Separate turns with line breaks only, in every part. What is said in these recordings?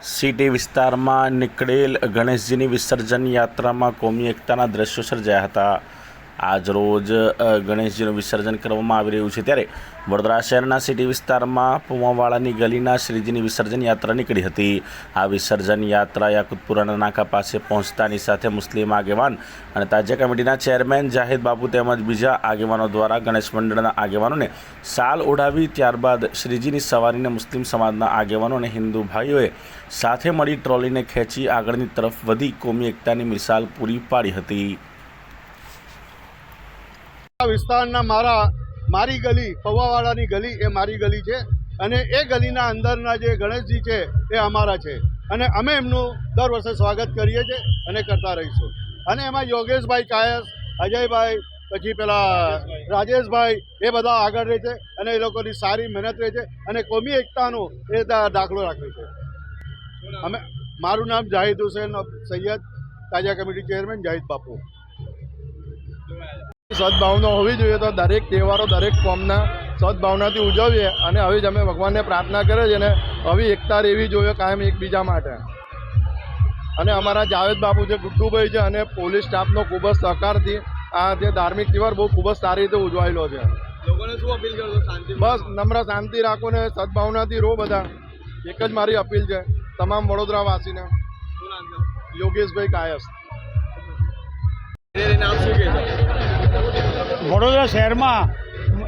City વિસ્તારમાં નીકળેલ ગણેશજીની વિસર્જન યાત્રામાં કોમી એકતાના દ્રશ્યો સર્જાયા હતા. આજરોજ ગણેશજીનું વિસર્જન કરવામાં આવી રહ્યું છે ત્યારે વડોદરા શહેરના સિટી વિસ્તારમાં પુમાવાળાની ગલીના શ્રીજીની વિસર્જન યાત્રા નીકળી હતી. આ વિસર્જન યાત્રા યાકુતપુરાના નાકા પાસે પહોંચતાની સાથે મુસ્લિમ આગેવાન અને તાજિયા કમિટીના ચેરમેન જાહિદ બાપુ તેમજ બીજા આગેવાનો દ્વારા ગણેશ મંડળના આગેવાનોને સાલ ઓઢાવી ત્યારબાદ શ્રીજીની સવારીને મુસ્લિમ સમાજના આગેવાનો અને હિન્દુ ભાઈઓએ સાથે મળી ટ્રોલીને ખેંચી આગળની તરફ વધી કોમી એકતાની મિસાલ પૂરી પાડી હતી.
વિસ્તારના મારા, મારી ગલી પૌવાવાડાની ગલી એ મારી ગલી છે અને એ ગલીના અંદરના જે ગણેશજી છે એ અમારા છે. અને અમે એમનું દર વર્ષે સ્વાગત કરીએ છીએ અને કરતા રહીશું. અને એમાં યોગેશભાઈ કાયસ, અજયભાઈ, પછી પેલા રાજેશભાઈ એ બધા આગળ રહે છે અને એ લોકોની સારી મહેનત રહે છે અને કોમી એકતાનો એ દાખલો રાખે છે. અમે, મારું નામ જાહિદ હુસેન, સૈયદ તાજા કમિટી ચેરમેન જાહિદ બાપુ.
સદભાવના હોવી જોઈએ તો દરેક તહેવારો દરેક કોમના સદભાવનાથી ઉજવીએ અને હવે જ અમે ભગવાનને પ્રાર્થના કરે છે અને હવે એકતા રહેવી જોઈએ કાયમ એકબીજા માટે. અને અમારા જાવેદ બાપુ છે ગુડ્ડુભાઈ છે અને પોલીસ સ્ટાફનો ખૂબ જ સહકારથી આ જે ધાર્મિક તહેવાર બહુ ખૂબ જ સારી રીતે ઉજવાયેલો છે.
લોકોને શું અપીલ કરશો શાંતિ
બસ નમ્ર શાંતિ રાખો ને સદભાવનાથી રહો બધા. એક જ મારી અપીલ છે તમામ વડોદરાવાસીને. યોગેશભાઈ કાયસ
નામ શું કહે છે?
વડોદરા શહેરમાં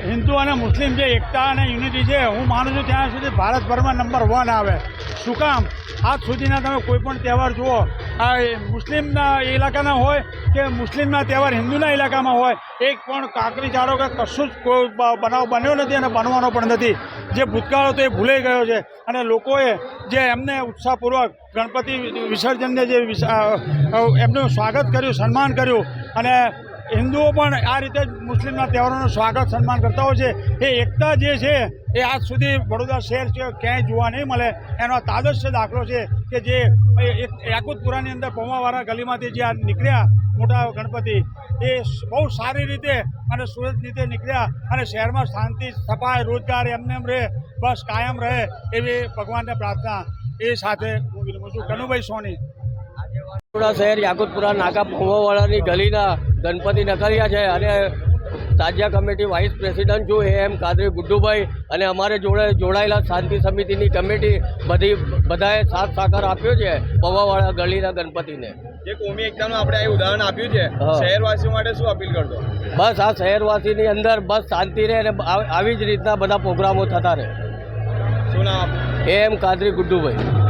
હિન્દુ અને મુસ્લિમ જે એકતા અને યુનિટી છે, હું માનું છું ત્યાં સુધી ભારતભરમાં નંબર વન આવે. શું કામ? આજ સુધીના તમે કોઈ પણ તહેવાર જુઓ, આ મુસ્લિમના ઇલાકાના હોય કે મુસ્લિમના તહેવાર હિન્દુના ઇલાકામાં હોય, એક પણ કાંકરી ચાળો કે કશું જ કોઈ બનાવ બન્યો નથી અને બનવાનો પણ નથી. જે ભૂતકાળ હતો એ ભૂલાઈ ગયો છે. અને લોકોએ જે એમને ઉત્સાહપૂર્વક ગણપતિ વિસર્જનને જે એમનું સ્વાગત કર્યું, સન્માન કર્યું અને હિન્દુઓ પણ આ રીતે જ મુસ્લિમના તહેવારોનું સ્વાગત સન્માન કરતા હોય છે. એ એકતા જે છે, એ આજ સુધી વડોદરા શહેર છે, ક્યાંય જોવા નહીં મળે. એનો તાદશ્ય દાખલો છે કે જે યાકુતપુરાની અંદર પૌમાવાળા ગલીમાંથી જે આ નીકળ્યા મોટા ગણપતિ, એ બહુ સારી રીતે અને સુરત રીતે નીકળ્યા અને શહેરમાં શાંતિ, સફાઈ, રોજગાર એમને એમ રહે, બસ કાયમ રહે એવી ભગવાનને પ્રાર્થના. એ સાથે હું છું. કનુભાઈ સોની.
વડોદરા શહેર યાકુતપુરા નાકા પૌવાવાળાની ગલીના ગણપતિ નકરિયા છે અને તાજિયા કમિટી વાઇસ પ્રેસિડન્ટ છું એ એમ કાદરી ગુડ્ડુભાઈ અને અમારે જોડે જોડાયેલા શાંતિ સમિતિની કમિટી બધી બધાએ સાથ સાકાર આપ્યો છે પવાવાળા ગલીના ગણપતિને.
જે કોમી એકતાનું આપણે આ ઉદાહરણ આપ્યું છે
શહેરવાસી
શહેરવાસીઓ માટે શું અપીલ કરશો?
બસ આ શહેરવાસીની અંદર બસ શાંતિ રહે અને આવી જ રીતના બધા પ્રોગ્રામો થતા રહે.
શું નામ
એમ કાદરી ગુડ્ડુભાઈ.